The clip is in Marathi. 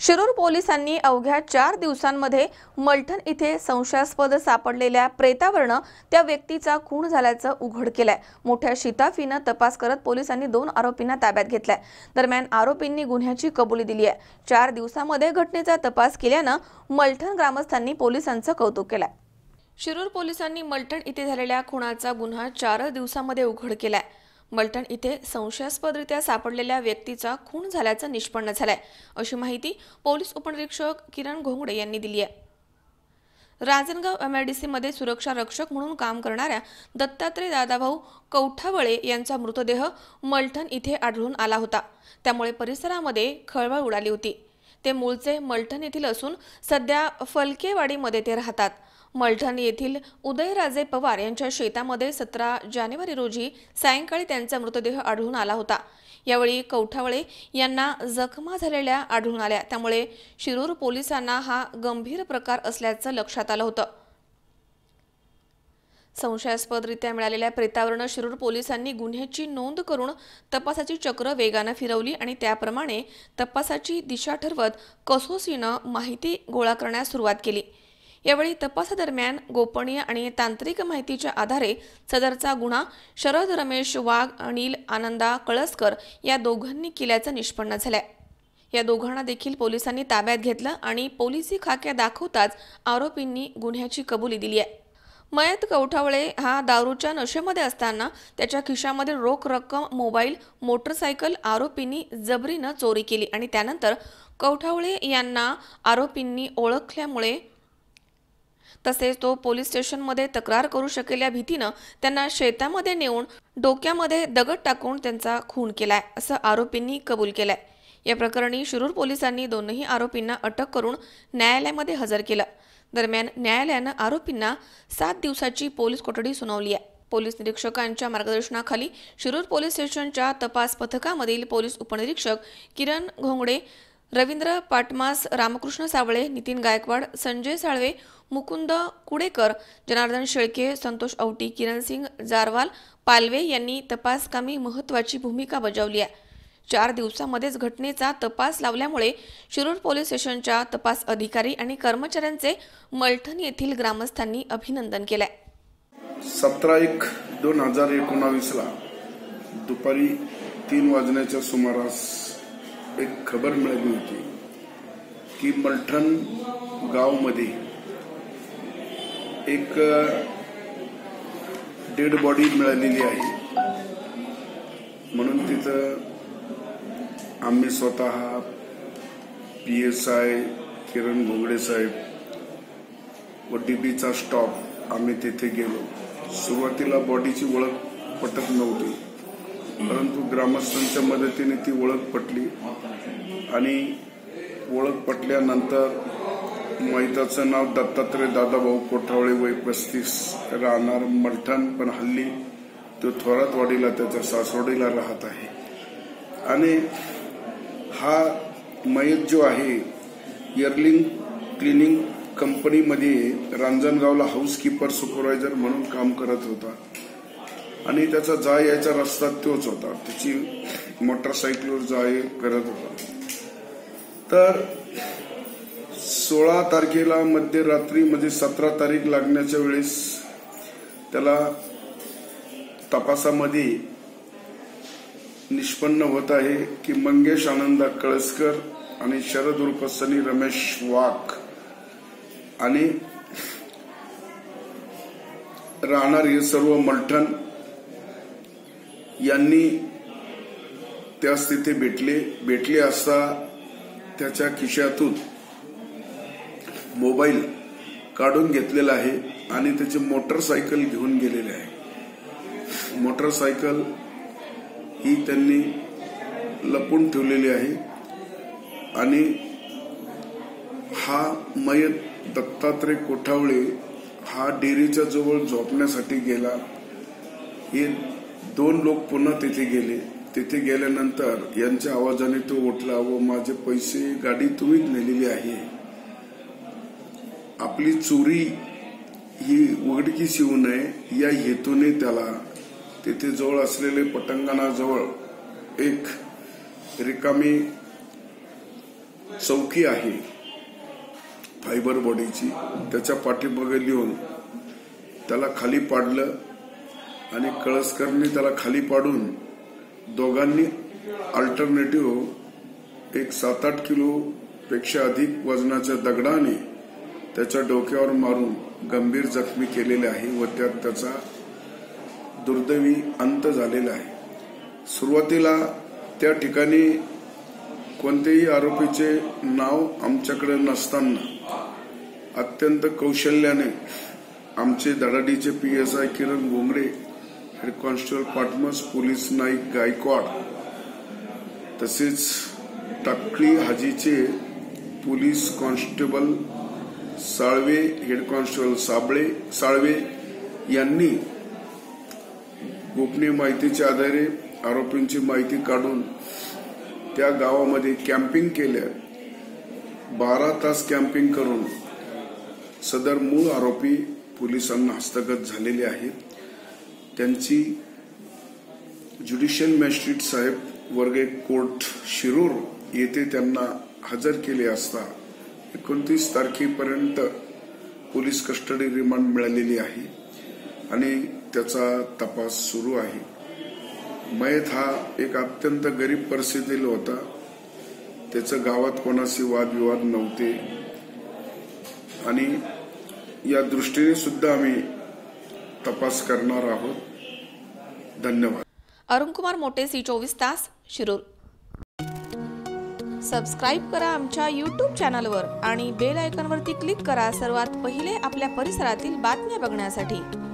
शिरूर पोलिसांनी अवघ्या चार दिवसांमध्ये मलठण इथे संशयास्पद सापडलेल्या प्रेतावरनं त्या व्यक्तीचा खून झाल्याचं उघड केलंय. मोठ्या शिताफीनं तपास करत पोलिसांनी दोन आरोपींना ताब्यात घेतलाय. दरम्यान आरोपींनी गुन्ह्याची कबुली दिली आहे. चार दिवसामध्ये घटनेचा तपास केल्यानं मलठण ग्रामस्थांनी पोलिसांचं कौतुक केलंय. शिरूर पोलिसांनी मलठण इथे झालेल्या खुनाचा गुन्हा चार दिवसामध्ये उघड केलाय. मलटण इथे संशयास्पदरित्या सापडलेल्या व्यक्तीचा खून झाल्याचं निष्पन्न झालंय अशी माहिती पोलीस उपनिरीक्षक किरण घोंगडे यांनी दिली आहे. राजनगाव एमआयडीसी मध्ये सुरक्षा रक्षक म्हणून काम करणाऱ्या दत्तात्रय दादाभाऊ कौठावळे यांचा मृतदेह मलठण इथे आढळून आला होता. त्यामुळे परिसरामध्ये खळबळ उडाली होती. ते मूळचे मलठण येथील असून सध्या फलकेवाडीमध्ये ते राहतात. मलठण येथील उदयराजे पवार यांच्या शेतामध्ये सतरा जानेवारी रोजी सायंकाळी त्यांचा मृतदेह आढळून आला होता. यावेळी कौठावळे यांना जखमा झालेल्या आढळून आल्या. त्यामुळे शिरूर पोलिसांना हा गंभीर प्रकार असल्याचं लक्षात आलं होतं. संशयास्पदरित्या मिळालेल्या प्रेतावरनं शिरूर पोलिसांनी गुन्ह्याची नोंद करून तपासाची चक्र वेगानं फिरवली आणि त्याप्रमाणे तपासाची दिशा ठरवत कसोसीनं माहिती गोळा करण्यास सुरुवात केली. यावेळी तपासादरम्यान गोपनीय आणि तांत्रिक माहितीच्या आधारे सदरचा गुन्हा शरद रमेश वाघ अनिल आनंदा कळसकर या दोघांनी केल्याचं निष्पन्न झालंय. या दोघांना देखील पोलिसांनी ताब्यात घेतलं आणि पोलिसी खाक्या दाखवताच आरोपींनी गुन्ह्याची कबुली दिली आहे. मयत कवठावळे हा दारूच्या नशेमध्ये असताना त्याच्या खिशामध्ये रोख रक्कम मोबाईल मोटरसायकल आरोपींनी जबरीनं चोरी केली आणि त्यानंतर कवठावळे यांना आरोपींनी ओळखल्यामुळे तसेच तो पोलीस स्टेशनमध्ये तक्रार करू शकेल या भीतीनं त्यांना शेतामध्ये नेऊन डोक्यामध्ये दगड टाकून त्यांचा खून केलाय असं आरोपींनी कबूल केलंय. या प्रकरणी शिरूर पोलिसांनी दोनही आरोपींना अटक करून न्यायालयामध्ये हजर केलं. दरम्यान न्यायालयानं आरोपींना सात दिवसाची पोलीस कोठडी सुनावली आहे. पोलीस निरीक्षकांच्या मार्गदर्शनाखाली शिरूर पोलीस स्टेशनच्या तपास पथकामधील पोलीस उपनिरीक्षक किरण घोंगडे रवींद्र पाटमास रामकृष्ण सावळे नितीन गायकवाड संजय साळवे मुकुंद कुडेकर जनार्दन शेळके संतोष औटी किरण सिंग जारवाल पालवे यांनी तपासकामी महत्त्वाची भूमिका बजावली आहे. चार दिवसामध्येच घटनेचा तपास लावल्यामुळे शिरूर पोलीस स्टेशनच्या तपास अधिकारी आणि कर्मचाऱ्यांचे मलठण येथील ग्रामस्थांनी अभिनंदन केलंय. सतरा एक दोन हजार एकोणावीसला दुपारी तीन वाजण्याच्या सुमारास एक खबर मिळाली होती की मलठण गावमध्ये एक डेड बॉडी मिळालेली आहे. म्हणून तिथं आम्ही स्वतः P S I Kiran Ghogde Saheb व डीबीचा स्टॉप आम्ही तिथे गेलो. सुरुवातीला बॉडीची ओळख पटत नव्हती. परंतु ग्रामस्थांच्या मदतीने ती ओळख पटली. आणि ओळख पटल्यानंतर मैताचं नाव दत्तात्रय दादाभाऊ कोठावळे वय पस्तीस राहणार मलठण. पण हल्ली तो थोरातवाडीला त्याच्या सासवडीला राहत आहे. आणि हा मयत जो आहे यर्लिंग क्लिनिंग कंपनीमध्ये रांजणगावला हाऊसकीपर सुपरवायझर म्हणून काम करत होता. आणि त्याचा जा यायचा रस्ता तोच होता. त्याची मोटरसायकलवर जा करत होता. तर सोळा तारखेला मध्यरात्री म्हणजे सतरा तारीख लागण्याच्या वेळेस त्याला तपासामध्ये निष्पन्न होत आहे की मंगेश आनंदा कळसकर आणि शरद उर्फ सनी रमेश वाघ आणि राहणार हे सर्व मलठण यांनी त्यास तिथे भेटले भेटले असता त्याच्या खिशातून मोबाईल काढून घेतलेला आहे आणि त्याची मोटरसायकल घेऊन गेलेले आहे. मोटरसायकल ही त्यांनी लपून ठेवलेली आहे आणि हा मयत दत्तात्रय कोठावळे हा डेअरीच्या जवळ झोपण्यासाठी गेला. हे दोन लोक पुन्हा तिथे गेले. तिथे गेल्यानंतर यांच्या आवाजाने तो उठला व माझे पैसे गाडी तुम्हीच नेलेली आहे. आपली चोरी ही उघडकीस येऊ नये या हेतूने त्याला तिथे जवळ असलेले पटंगणाजवळ एक रिकामी चौकी आहे फायबर बॉडीची. त्याच्या पाठीमागे लिहून त्याला खाली पाडलं. आणि कळसकरने त्याला खाली पाडून दोघांनी अल्टरनेटिव्ह एक सात आठ किलो पेक्षा अधिक वजनाच्या दगडाने त्याच्या डोक्यावर मारून गंभीर जखमी केलेले आहे व त्यात त्याचा दुर्दैवी अंत झालेला आहे. सुरुवातीला त्या ठिकाणी कोणतेही आरोपीचे नाव आमच्याकडे नसताना अत्यंत कौशल्याने आमचे धडाडीचे P S I Kiran Ghongde head constable पाटमस police Naik Gaikwad तसेच Takli हाजीचे police constable Salve head constable Sable Salve यांनी गोपनीय माहितीच्या आधारे आरोपींची माहिती काढून त्या गावामध्ये कॅम्पिंग केल्या. बारा तास कॅम्पिंग करून सदर मूळ आरोपी पोलिसांना हस्तगत झालेले आहेत. त्यांची ज्युडिशियल मॅजिस्ट्रेट साहेब वर्गे कोर्ट शिरूर येथे त्यांना हजर केले असता एकोणतीस तारखेपर्यंत पोलीस कस्टडी रिमांड मिळालेली आहे आणि त्याचा तपास सुरू आहे. मयत हा एक अत्यंत गरीब परिस्थितीला होता. त्याचं गावात कोणाशी वादविवाद नव्हते. आणि या दृष्टीने सुद्धा आम्ही तपास करणार आहोत. धन्यवाद. अरुणकुमार मोटे सी चोवीस तास शिरूर. सबस्क्राईब करा आमच्या यूट्यूब चॅनलवर आणि बेल आयकॉनवरती क्लिक करा सर्वात पहिले आपल्या परिसरातील बातम्या बघण्यासाठी.